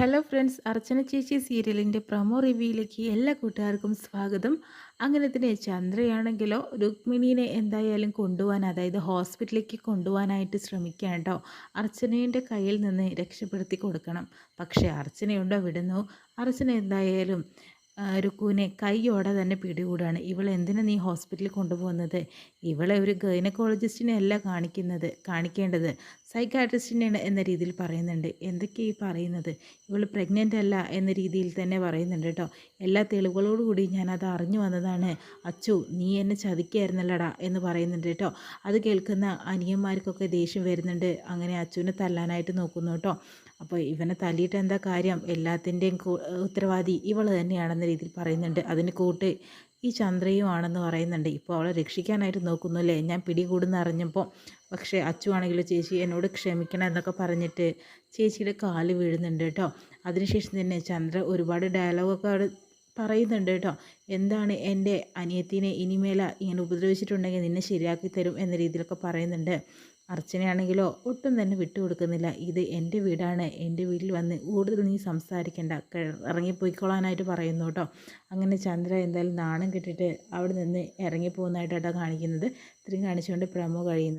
Hello friends അർച്ചന ചേച്ചി സീരിയലിന്റെ promo റിവ്യൂയിലേക്ക് എല്ലാ കൂട്ടുകാർക്കും സ്വാഗതം. അങ്ങനെ തന്നെ ചന്ദ്രയാണെങ്കിലോ രുക്മിണീനെ എന്തായാലും കൊണ്ടുപോകാൻ അതായത് ഹോസ്പിറ്റലിലേക്ക് കൊണ്ടുപോകാനായിട്ട് ശ്രമിക്കാം കേട്ടോ. അർച്ചനയുടെ കയ്യിൽ നിന്ന് രക്ഷപ്പെടുത്തി കൊടുക്കണം. പക്ഷേ അർച്ചനയുണ്ടോ വിടുന്നു. അർച്ചന എന്തായാലും രുക്കുവിനെ കൈയോടെ തന്നെ പിടികൂടാണ്. ഇവൾ എന്തിനാ നീ ഹോസ്പിറ്റലിൽ കൊണ്ടുപോകുന്നത്? ഇവളെ ഒരു ഗൈനക്കോളജിസ്റ്റിനെ അല്ല കാണിക്കുന്നത് കാണിക്കേണ്ടത്. സൈക്കാട്രിസ്റ്റിനെയാണ് എന്ന രീതിയിൽ പറയുന്നുണ്ട്. എന്തൊക്കെ ഈ പറയുന്നത്? ഇവൾ പ്രഗ്നന്റ് അല്ല എന്ന രീതിയിൽ തന്നെ പറയുന്നുണ്ട് കേട്ടോ. എല്ലാ തെളിവുകളോടുകൂടി ഞാനത് അറിഞ്ഞു വന്നതാണ്. അച്ചു നീ എന്നെ ചതിക്കായിരുന്നല്ലടാ എന്ന് പറയുന്നുണ്ട് കേട്ടോ. അത് കേൾക്കുന്ന അനിയന്മാർക്കൊക്കെ ദേഷ്യം വരുന്നുണ്ട്. അങ്ങനെ അച്ചുവിനെ തല്ലാനായിട്ട് നോക്കുന്നു കേട്ടോ. അപ്പോൾ ഇവനെ തല്ലിയിട്ട് എന്താ കാര്യം? എല്ലാത്തിന്റെയും ഉത്തരവാദി ഇവൾ തന്നെയാണെന്ന രീതിയിൽ പറയുന്നുണ്ട്. അതിന് കൂട്ട് ഈ ചന്ദ്രയുമാണെന്ന് പറയുന്നുണ്ട്. ഇപ്പോൾ അവളെ രക്ഷിക്കാനായിട്ട് നോക്കുന്നു അല്ലേ ഞാൻ പിടികൂടുന്ന അറിഞ്ഞപ്പോൾ പക്ഷേ അച്ചു ആണെങ്കിലും ചേച്ചി എന്നോട് ക്ഷമിക്കണം എന്നൊക്കെ പറഞ്ഞിട്ട് ചേച്ചിയുടെ കാൽ വീഴുന്നുണ്ട് കേട്ടോ. അതിനുശേഷം തന്നെ ചന്ദ്ര ഒരുപാട് ഡയലോഗൊക്കെ അവിടെ പറയുന്നുണ്ട് കേട്ടോ. എന്താണ് എന്റെ അനിയത്തിനെ ഇനിമേല ഇങ്ങനെ ഉപദ്രവിച്ചിട്ടുണ്ടെങ്കിൽ നിന്നെ ശരിയാക്കി തരും എന്ന രീതിയിലൊക്കെ പറയുന്നുണ്ട്. അർച്ചനയാണെങ്കിലോ ഒട്ടും തന്നെ വിട്ടുകൊടുക്കുന്നില്ല. ഇത് എന്റെ വീടാണ്. എന്റെ വീട്ടിൽ വന്ന് കൂടുതൽ നീ സംസാരിക്കേണ്ട. ഇറങ്ങിപ്പോയിക്കോളാനായിട്ട് പറയുന്നു കേട്ടോ. അങ്ങനെ ചന്ദ്ര എന്തായാലും നാണം കെട്ടിട്ട് അവിടെ നിന്ന് ഇറങ്ങിപ്പോകുന്നതായിട്ടാണ് കാണിക്കുന്നത്. ഇത്രയും കാണിച്ചുകൊണ്ട് പ്രമോ കഴിയുന്നു.